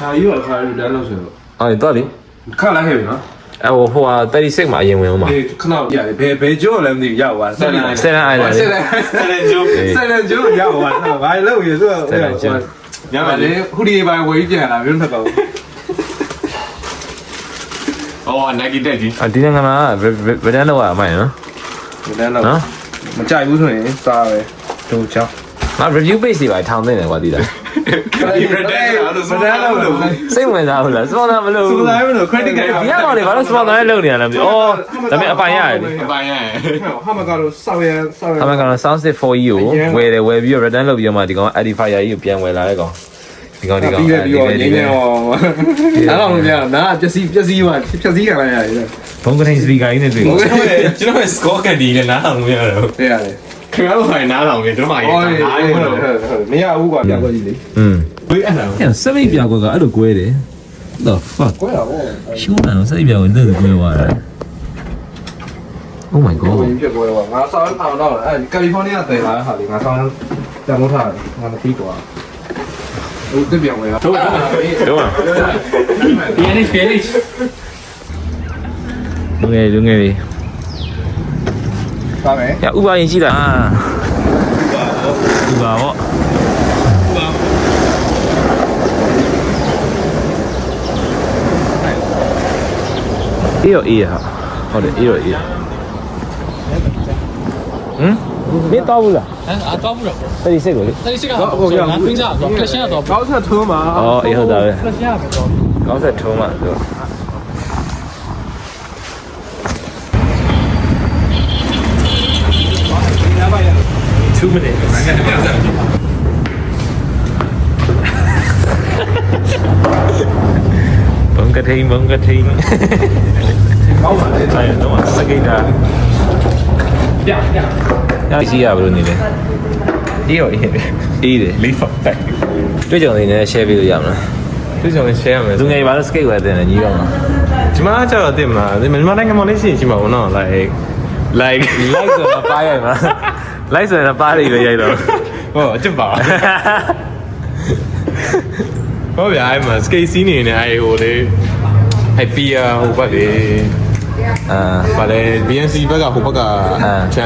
ဒါကြီးကခါရတန်းလို့ဆိုတော့အော်တော်လေခါလိုက်ခဲ့ပြီနော်အဟိုဟိုဟာ36မှာအရင်ဝင်အောင်ပါအေးခဏရတယ်ဘယ်ဘယ်ကျိုးလည်းမသိရောက်သွား Seven Island ဆက်တယ်ကျိုးဆက်တယ်ကျိုးရောက်သွားတော့ဘာလို့ရဆိုတော့ညမလေးဟူဒီပိုင်းဝေးပြန်လာမျိုးထက်တော့ဟောနိုင်ကီတက်ကြီးအဒီနိုင်ငံမှာဗဒန်လောက်အမိုင်းနော်မတန်းတော့နော်မကြိုက်ဘူးဆိုရင်စားပဲတူချောင်းငါ review page တွေပါထောင်းနေတယ်ကွာဒီလား ဒီမတန်းလို့မတန်းလို့စိတ်ဝင်စားဘူးလားစပွန်ဆာမလုပ်စူဘူးတိုင်းမလို့ credit card ဒီကောင်တွေဘာလို့စပွန်ဆာနဲ့လုပ်နေရလဲမသိဘူးအော်ဒါပေမဲ့အပိုင်ရတယ်လေအပိုင်းရဟာမကတော့စောက်ရန်စောက်ရန်အမေကတော့ sound set 4ကိုဝယ်တယ်ဝယ်ပြီးတော့ return လုပ်ပြီးတော့မှဒီကောင် edifier ကြီးကိုပြန်ဝယ်လာတဲ့ကောင်ဒီကောင်ဒီကောင်ပြီးပဲပြီးတော့ငင်းနေအောင်အဲ့တော့မပြနာပျက်စီးပျက်စီးပါပျက်စီးခံလိုက်ရတယ်ဘုံကတိုင်း speaker ကြီးနဲ့တွေ့ဟုတ်တယ်ကဲ့ကျွန်တော် score ကဒီနဲ့နားထောင်လို့ရတယ်တဲ့ရတယ် ခင်ဗျားတို့ခိုင်နားထောင်ရင်ကျွန်တော်ရအော်နားဟုတ်ရဟုတ်တော့ဟုတ်မရဘူးကွာပြကွက်ကြီးလေอืมဝေးအဲ့ဒါအဲ့စပိတ်ပြကွက်ကအဲ့လိုကွဲတယ် the fuck ကွဲတာဗောရှုံးတယ်စပိတ်ပြကွက်နဲ့ကွဲသွားတယ် Oh my ဟို god ဝင်ပြကွဲတော့ငါဆောင်းအောင်တော့အဲကယ်လီဖိုးနီးယားတည်လာတဲ့ဟာလေငါဆောင်းတန်မိုးထားတယ်ငါမသိကွာဟိုတက်ပြောင်းဝဲတော့ဟုတ်ပါဘူးတော့ PNH PNH လူငယ်လူငယ်လေး သွားမယ်။ညဥပါရင်ရှိတာ။အာ။ဥပါပေါ့။ဥပါပေါ့။ဥပါပေါ့။အေးရောအေးရဟာ။ဟုတ်တယ်အေးရောအေးရ။ဟမ်မင်းတော့ဘူးလားအဲအတော့ဘူးလား36ကိုလေ36ကတော့ဟုတ်ကဲ့ငါသိကြတော့ collection ကတော့ browser ထုံးမှာအော်အေးဟုတ်တာပဲ collection ကတော့ browser ထုံးမှာဆို 2 minutes ဘုံကထိန်ဘုံကထိန်ကောင်းပါလေအဲ့တော့စကိတာပြပြရရှိရဘလို့နေလဲအေးရောအေးတယ်အေးတယ်လေးဖောက်တက်တွေ့ကြုံနေနဲ့ share ပေးလို့ရမလားသူကြောင့် share မယ်လူငယ်ဘာလို့ skate ဝယ်တဲ့လဲညီတော့မှာဒီမှာကျတော့တင်မလားဒီမြန်မာနိုင်ငံမှာလေးရှိရင်ရှိမှာပေါ့နော် like like like ဆိုတော့ပါရိုက် မှာ like ဆိုတော့ပါရီပဲရိုက်တော့ဟောအစ်ပါဟောဗျာအဲ့မှာ skate scene နေနေအဲ့ဟိုလေအဲ့ peer ဟိုဘက်လေအာဗာလေ BNC ဘက်ကဟိုဘက်ကအာ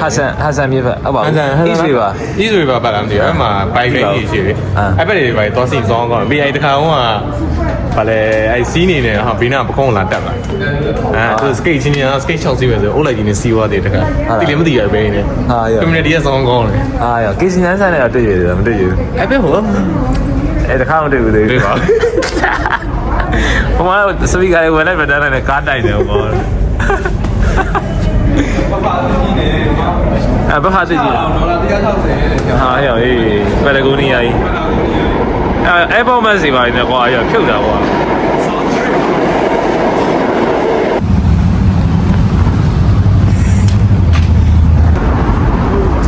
ဟာဆန်ဟာဆန်မြေဖက်ဟုတ်ပါဟဘူးန်ဆန်ဟန်ဆန် East River East River ပါလားမသိဘူးအဲ့မှာ bike လေးကြီးရှိတယ်အာအဲ့ဘက်တွေပါတော့စီစောင်းကောင်းပြီးအဲ့တခါက ဗာလေအဲ့စီးနေနေဟာဘေးနာပကုံးလာတက်လာအဲသူ skate ချင်းချင်း skate 6စီးပဲဆိုအိုးလိုက်ကြီးနေစီးသွားတယ်တခါတိလည်းမသိရပဲနေဟာရော community ရဲ့စောင်းကောင်းတယ်အာရောကေစီနန်းဆန်နဲ့တော့တွေ့ရတယ်မတွေ့ရဘူးအဲ့ဘက်ဟိုအဲ့တခါမတွေ့ဘူးလေတွေ့ပါဟိုမှာစပီကာလေးဝင်လိုက်ပဲတန်းနဲ့ကားတိုက်တယ်ဟိုမှာအဲ့ဘာဟာတကြီးဒေါ်လာ160ဟာရောအေးပယ်လဂိုနီယာကြီး Apple Maps တွေပါနေကွာအဲ့ဖြုတ်တာကွာ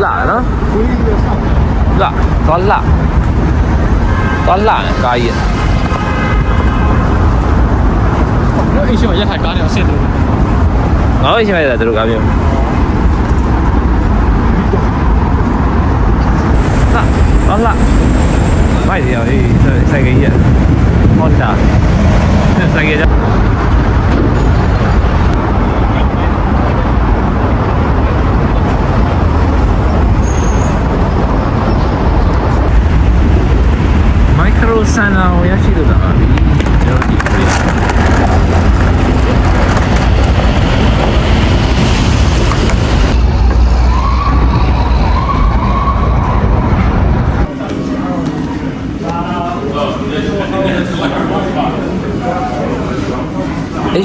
လာနော်လာသွားလာသွားလာကားကြီးရောအင်ရှင်ရထားကားတွေဆက်တယ်ငါ့အင်ရှင်ရတယ်သူတို့ကားမျိုးလာသွားလာ ဆန်နာကိုရရှိလို့တာပါပြီကျွန်တော်ဒီ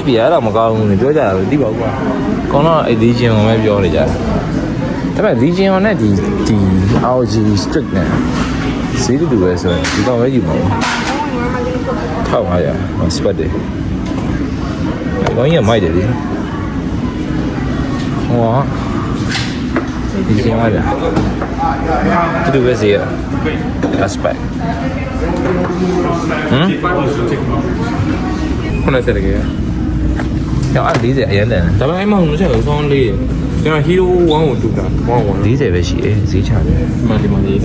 ပြေ။ HB အဲ့တော့မကောင်းဘူးနေပြောကြတာပဲသိပါဘူးကွာ။ကောင်းတော့အဲ့ Legion ကိုပဲပြောနေကြတယ်။ဒါပေမဲ့ Legion နဲ့ဒီဒီ RG strict နဲ့ဈေးတူတူပဲဆိုရင်ဒီကောင်ပဲယူမှာ။ထောက်ပါရဟော spot တယ်။ဒီကောင်ကြီးကမိုက်တယ်လေ။ဟောဒီကျင်းရတယ်။တူတူပဲဈေးရ။ aspect ဟမ်ခုနဆက်တကယ်ကျောင်းအ40အရ 야 리제 얘네 나랑 해만 오는 거 선리 그냥 히로 원원 주다 원원 리제 배시 지 차네 맞지 맞지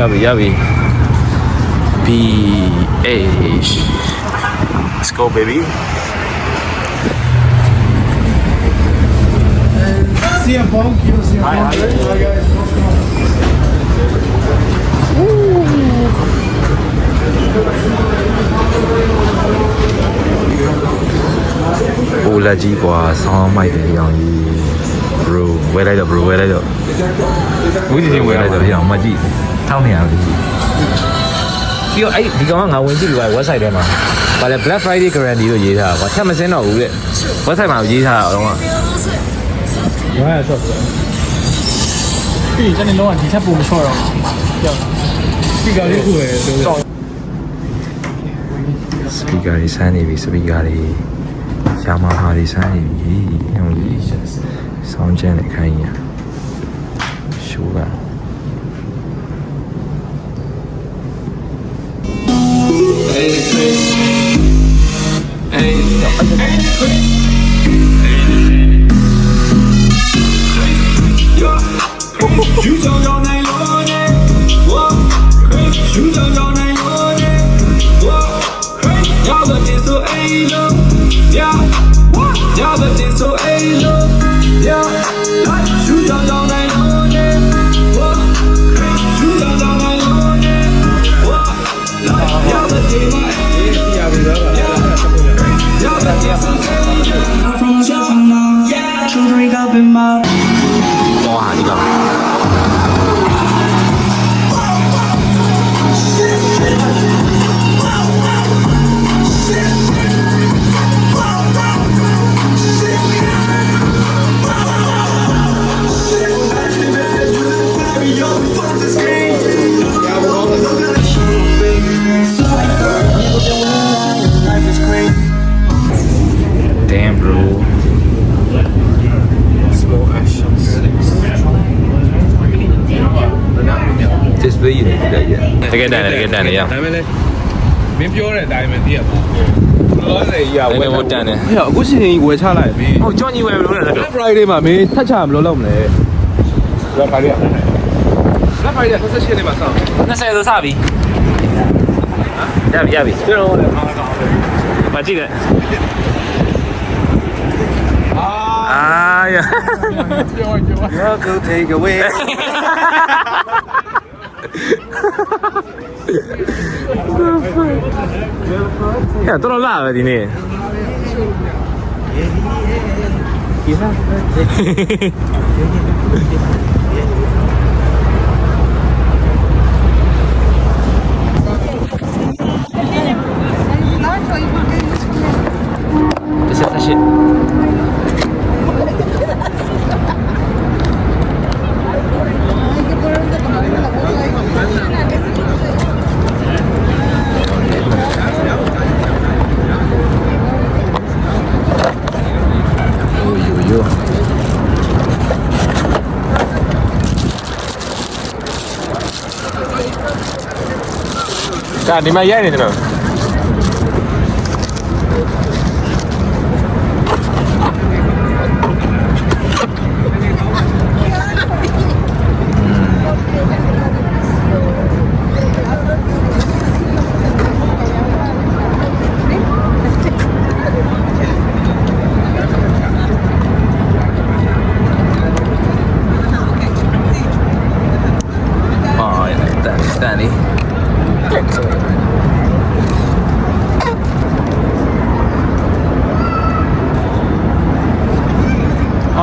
Yabi, yabi. B H. Let's go, baby. see a bomb, you will see a bomb. Hi, hi. Hi, guys. Ooh. အိုလာကြီးကွာဆောင်းမိုက်တယ်ရောင်ကြီး bro ဝဲလိုက်တော့ bro ဝဲလိုက်တော့ဝင်းကြီးဝဲလိုက်တော့ရောင်မကြည့်ထောင်းနေရလို့ကြည့်ပြီးတော့အဲ့ဒီကောင်ကငါဝင်ကြည့်ပြီးပါ website ထဲမှာဗာလဲ Black Friday guarantee လို့ရေးထားတာကွာချက်မစင်းတော့ဘူးတဲ့ website မှာရေးထားတာတော့ ကဝါရတော့ပြီးကျွန်တော်လုံးဝဒီထက်ပိုမချော့တော့ပြော Speaker လေးခုပဲဆိုတော့ speaker တွေဆန်းနေပြီ speaker တွေ Yamaha တွေဆန်းနေပြီဟိုကြီး sound chain နဲ့ခိုင်းရရှိုးကယူ တယ်တကယ်တန်တယ်တကယ်တန်တယ်ရဒါပေမဲ့လည်းမင်းပြောတဲ့အတိုင်းပဲသိရပါလောဆယ်ကြီးကဝယ်တန်တယ်ဟဲ့အခုရှင်ကြီးဝယ်ချလိုက်ပြီဟုတ်ကြောင်းကြီးဝယ်လို့လည်းတော့ Black Friday မှာမင်းထက်ချမလို့လုပ်မလဲ Black Friday က Black Friday က28နေ့မှာစောင့်20ဆိုစပြီရပြီရပြီကျွန်တော်လည်းအားကောင်းတယ်မကြည့်နဲ့အာရ You're go take away ဟဲ့တော်တော်လာပဲဒီနေ့တစ်ချက်တစ်ချက်ယိုယိုယို ဒါဒီမှာရိုက်နေတယ်နော်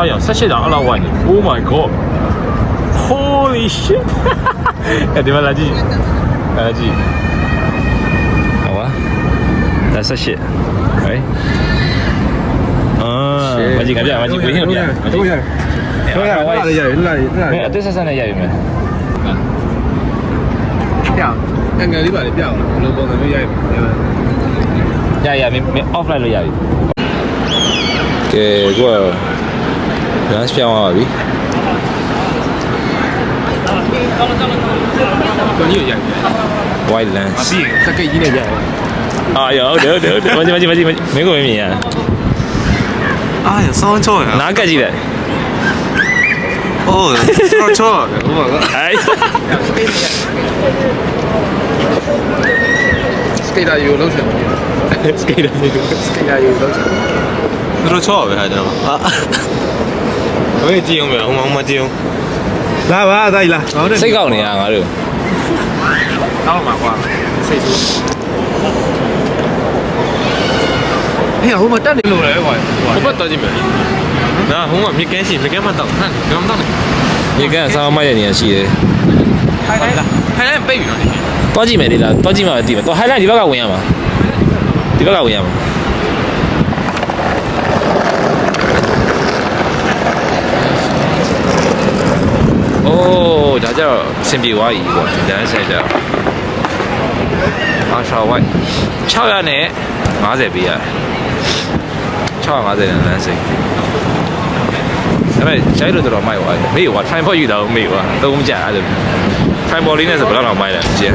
15တောင်18တောင်အဲ့လောက်ဝိုက်နေ Oh my god Holy shit အဲ့ဒီမှာလာကြည့်အဲ့ကြည့်ဟောပါဒါ18 right အာမကြီးကပြမကြီးကိုရင်းပြမကြီးတော့ရတော့ရရလာလာအသက်ဆက်ဆက်နဲ့ရပြီမယ်ပြောင်းအငယ်လေးပါလေပြောင်းလို့ပုံစံမျိုးရပြီရရမင်း offline လို့ရပြီကဲကိုက lunch ပြောင်းသွားပါပြီကိုကြီးရိုက် white lens ပြီးရင်စကိတ်ကြီးနဲ့ရိုက်အာရဟုတ်တယ်ဟုတ်တယ်ဟုတ်တယ်မကြည့်မကြည့်မကြည့်မင်းကိုမမြင်ရအားရစောင်းချောရနားကတ်ကြည့်လိုက်အိုးတော့ချောတယ်ဟိုကအဲ့စကေတာယူလောက်ချင်တယ်စကေတာနေလို့စကေတာယူလောက်ချင်တယ်သူတို့ချောပဲဟာကျွန်တော် ဟာဟိုကြည့်အောင်မဟိုမှာဟိုမှာကြည့်အောင်လာပါတိုင်းလာဟောတယ်စိတ်ကောက်နေရငါတို့တောင်းမှာကွာစိတ်ဆိုးဟဲ့ဟိုမှာတက်နေလို့လေကွာဟိုဘက်တော့ကြည့်မယ်နာဟိုမှာမြကဲရှိမြကဲမတော့ဟမ်ကမတော့နေရေကန်ဆောင်းမိုက်တဲ့နေရာရှိတယ်ထိုင်လိုက်လားထိုင်လိုက်ပိတ်ပြီနော်တွားကြည့်မယ်ဒီလားတွားကြည့်မှပဲသိမယ်တော့ highlight ဒီဘက်ကဝင်ရမှာဒီဘက်ကဝင်ရမှာ အိုးဒါကြောင့်အဆင်ပြေသွားပြီကွာဒီလမ်းဆိုင်ကြောင့်အာရှောဝိုက်600နဲ့50ပေးရတယ်650နဲ့လမ်းဆိုင်ဒါပေမဲ့ကျိုင်းလို့တော်တော်မိုက်သွားပြီမေးကွာ time point ယူတာကိုမေးကွာသုံးမကြအဲ့လို time point လေးနဲ့ဆိုဘယ်လောက်တော့မိုက်လဲမကြည့်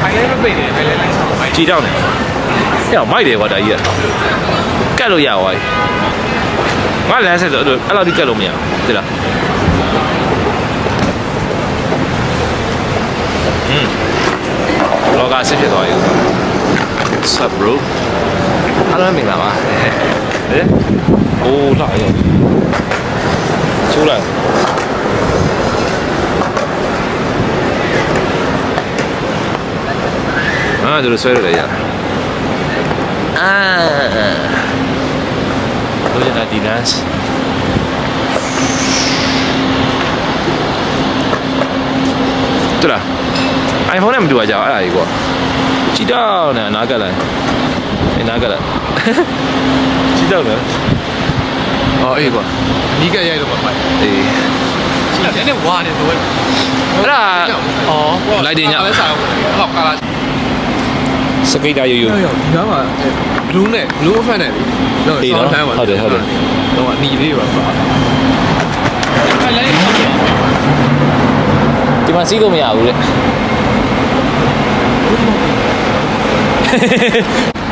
ထိုင်လိုက်မပိတ်နဲ့ထိုင်လိုက်လိုက်ဆောင်ကြည်တောင်းတယ်။အဲ့တော့မိုက်တယ်ကွာဒါကြီးကကတ်လို့ရသွားပြီ။ငါလမ်းဆက်ဆိုအဲ့လိုအဲ့လောက်ထိကတ်လို့မရဘူးသိလား။ ဟင်းလောကစစ်ဖြစ်သွားပြီ။ Sup bro ။အားလုံးမင်္ဂလာပါ။ဟဲ့။အိုးလာရော။ချိုးလိုက်။အာတို့ဆွဲရလေရ။အာဘယ်လိုလဲဒီလမ်းတူလား iPhone နဲ့မတူကြအောင်အဲ့ဒါကြီးကွာကြည့်တော့နဲ့နားကက်လိုက်အနားကက်လိုက်ကြည့်တော့နော်အော်အေးကွာနီးကရိုက်တော့မှာပိုက်အေးရှိတယ်နဲ့ဝါနေတော့အဲ့ဒါအော်လိုက်တင်ညလည်းစားဟောက်ကာလာစကိတ်တာယူယူဒီကမှာဘလူးနဲ့ဘလူးအဖက်နဲ့တော့အေးနော်ဟုတ်တယ်ဟုတ်တယ်တော့အနီလေးပါပါဒီမှာစီးလို့မရဘူးလေ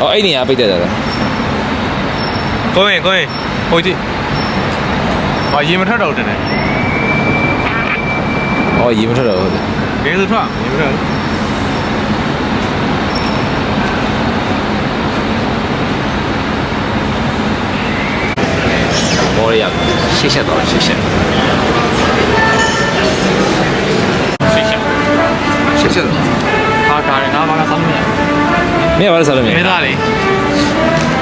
အော်အဲ့နေရာပိတ်တယ်တာလားကိုရင်ကိုရင်ဟိုကြည့်ဟာရေမထွက်တော့တယ်နဲ့အော်ရေမထွက်တော့ဟုတ်တယ်ဘယ်လိုထွက်ရေမထွက်မော်ရရရှေ့ဆက်တော့ရှေ့ဆက်ရှစ်ချက်ဟာဒါရငါဘာကစားလို့မရ မင်းကဘာလို့စားလို့မဘူးလဲမဲသားလေ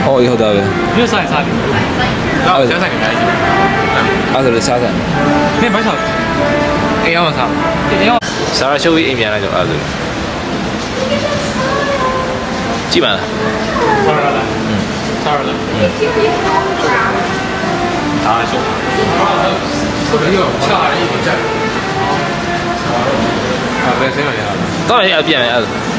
ဟောအေးဟုတ်တာပဲမြို့ဆိုင်စားတယ်တော့ကျန်းဆိုင်နေတယ်အဲ့ဒါလည်းစားတယ်မင်းဘိုက်စားအေးအောင်စားတယ်ရောစားရရှိုးပြီးအိမ်ပြန်လိုက်တော့အဲ့ဒါကြည့်ပါလားစားရလားစားရလားဒါရှုံးဟုတ်တယ်ရောချာရီကြက်အဲ့ဒါဆင်းရရတော့ရပြန်မယ်အဲ့ဒါ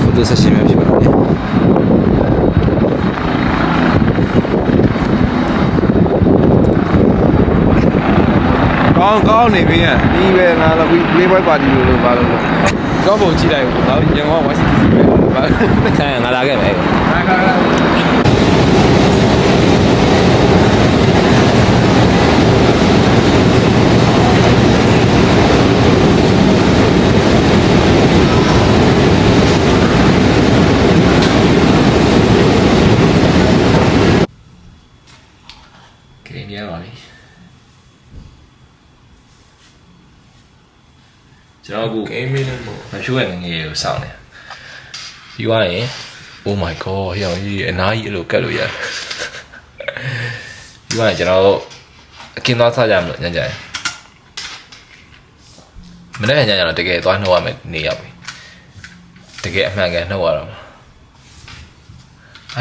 ဖိုတိုဆက်ရှင်များဖြစ်ပါမယ်ကောင်းကောင်းနေပြီဒီပဲငါတော့လေးပွဲပါတီလို့လို့ပါလို့တော့ပုံကြည့်လိုက်တော့ရန်ကုန်ဝါစီတီပဲပါ ခံငါလာခဲ့မယ်ခါခါကရင်ပြန်ပါပြီကျွန်တော်အခုဂိမ်းမင်းနဲ့မို့မဖြိုးရငငယ်ကိုစောင်းနေ ပြီးသွားရင် oh my god ဟိအောင်ကြီးအနားကြီးအဲ့လိုကတ်လို့ရတယ်ပြီးသွားရင်ကျွန်တော်တို့အခင်းသွားစားကြမလို့ညညရင်မနေ့ကညညတော့တကယ်သွားနှုတ်ရမယ်နေရောက်ပြီတကယ်အမှန်ကန်နှုတ်ရတော့မှာ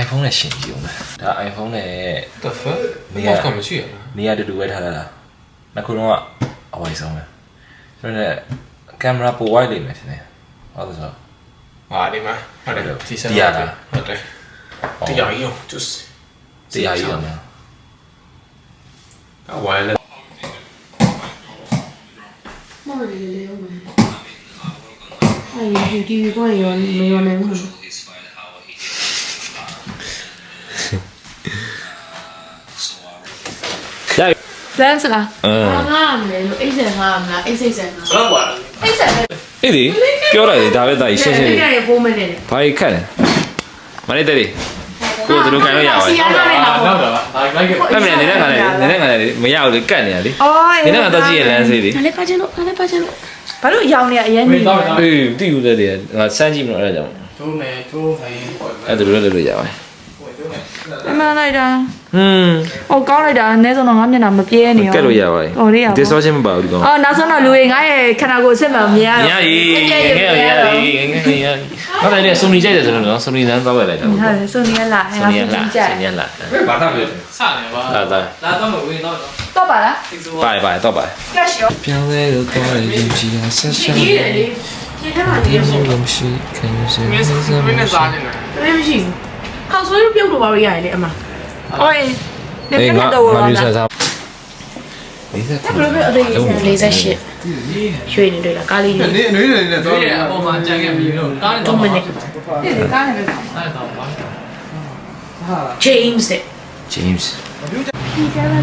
iPhone နဲ့ရှင်ကြည့်အောင်မယ်ဒါ iPhone နဲ့ the fuck နေရကမရှိရလားနေရတူတူပဲထားလာတာနှစ်ခုလုံးကအဝိုင်းဆုံးပဲဆိုတော့ကင်မရာပိုဝိုင်းလိမ့်မယ်ထင်တယ်ဟုတ်တယ်ဆိုတော့ ဟာဒီမှာဟုတ်တယ်တီဆန်တရားတာဟုတ်တယ်တရားကြီးရော just တရားကြီးရောနော်အဝိုင်းလဲမဟုတ်လေလေဦးမယ်အဲဒီဒီကိုရောမရောနိုင်ဘူး dance လားအာငါမယ်လို့အိတ်ဆန်ငါမလားအိတ်စိတ်ဆန်ငါဟုတ်ပါဘူးအိတ်ဆန်အဲ့ဒီ ပြောလိုက်တယ်ဒါပဲတာကြီးရှင်းရှင်းလေးအဲ့ဒါပုံမနေတယ်ဘာကြီးခက်လဲမလေးတဲ့လေကိုတို့ကန်လို့ရပါစီဘူးရတော့နေတာနောက်ပေါ့တော့ဒါလိုက်ခဲ့အဲ့မနေနေတဲ့ခါလေနေတဲ့ခါလေမရဘူးလေကတ်နေရလေအော်နေနဲ့ကတော့ကြည့်ရလမ်းစေးလေငါလည်းပါချင်လို့ငါလည်းပါချင်လို့ဘာလို့ရောင်နေရအရင်နေတော့တော့အေးတိယူတဲ့လေငါစမ်းကြည့်မလို့အဲ့ဒါကြောင့်ထိုးမယ်ထိုးမယ်အဲ့ဒါလိုလုပ်လို့ရပါတယ် အမှန်လိုက်တာဟွန်းဟိုကောင်းလိုက်တာအနည်းဆုံးတော့ငါမျက်နှာမပြဲနေရောကတ်လို့ရပါတယ်ဟိုလေးရပါ distortion မပါဘူးဒီကောင်အော်နောက်ဆုံးတော့လူတွေငါရဲ့ခန္ဓာကိုယ်အစ်မမြင်ရညကြီးငယ်ငယ်ရရငယ်ငယ်ရဟုတ်တယ်လေစုံနေကြတယ်ဆိုတော့နော်စုံနေတန်းသွားဝယ်လိုက်တာဟုတ်တယ်ဆိုနေရလာစုံနေရလားစုံနေရလားဘာသာပြည့်စနေပါလာတာလာတော့မဝင်တော့တော့တော့ပါလားသိဆိုပါပါတော့ပါကက်ရှ်ရောပြောင်းလဲလို့တော့ရင်ကြည်ရဆက်ဆက်ဒီလေဒီထဲမှာနေရရှိလုံးရှိခံရစေမင်းမင်းနဲ့စားနေတယ်တယ်မရှိဘူး ခေါက်ဆွဲလို့ပြုတ်လို့ပါရရတယ်လေအမအော်အေးနေအေးပြငါတ်တော့ငါပါမျိုးဆက်လားစားလေးဆက်ဘယ်လိုပဲအသေး48ရွှေနေတွေ့လားကားလေးနေနေနေနေတော့ဒီအပေါ်မှာကြံခဲ့ပြီလို့တားနေ3တော့မိနစ်ဒီလေကားနေပဲအဲ့တော့ပါ James တဲ့ James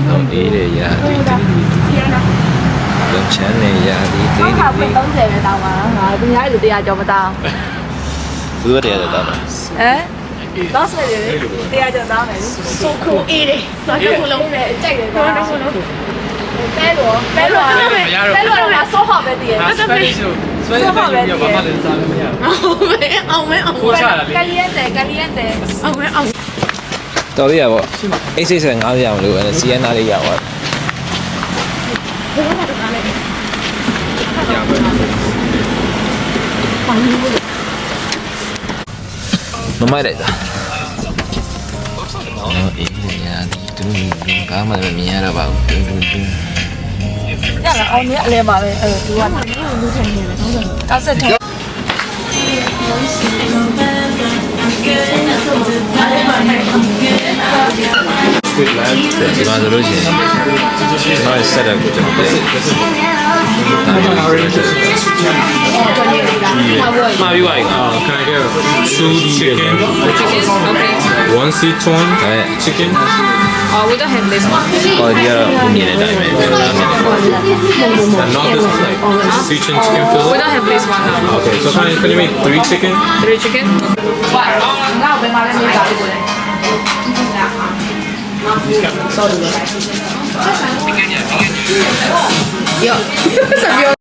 တော့အေးရရဒီတော့ချမ်းနေရဒီတေးခါဖွင့်30ပဲတောင်းပါငါသူများလူတရားကြောမတောင်းသူတို့တည်းတော့တာဟမ် တော့ဆက်ရလေတရားကြောတောင်းတယ်ဆိုခိုးအေးတယ်တော့တစ်ခုလုံးနဲ့ကြိုက်တယ်တော့တစ်ခုလုံးပဲလို့ပဲလို့ပဲလို့တော့ဆော့ဟော့ပဲတည်ရစပယ်ရှယ်ဆွဲရတဲ့ရဘာမှလည်းစားလို့မရဘူးအောင်မဲအောင်မဲအောင်ကိုချတာလေကလီယန်တယ်ကလီယန်တယ်အောင်မဲအောင်တော်ရရပေါ့အိတ်စိတ်ဆက်ငားရအောင်လို့အဲစီယန်နာလေးရပါမ မိုက်လိုက်တာအော်အေးရဒီတူတူဘာမှမမြင်ရတော့ပါဘူးတူတူတူရလားအောင်နေအလဲပါပဲအဲသူကလူထင်နေတယ်ဟုတ်တယ်ကောက်ဆက်ထောင်းဒီမှာဆိုလို့ရှိရင် ကျွန်တော်ရဲ့ setup ကိုကျွန်တော်ပြန်မှာပြီးပါရင်က Can I get two chicken one sichuan အဲ chicken Oh, we don't have this one. ဟောဒီကတော့မြင်တဲ့အတိုင်းပဲ and not this like Sichuan chicken We fillet don't have this one now. okay so can, I, can you make three chicken Three chicken. ငါ့ဘယ်မှာလဲမေးတာလေးကိုလဲ sorry ရောဆက်ပြော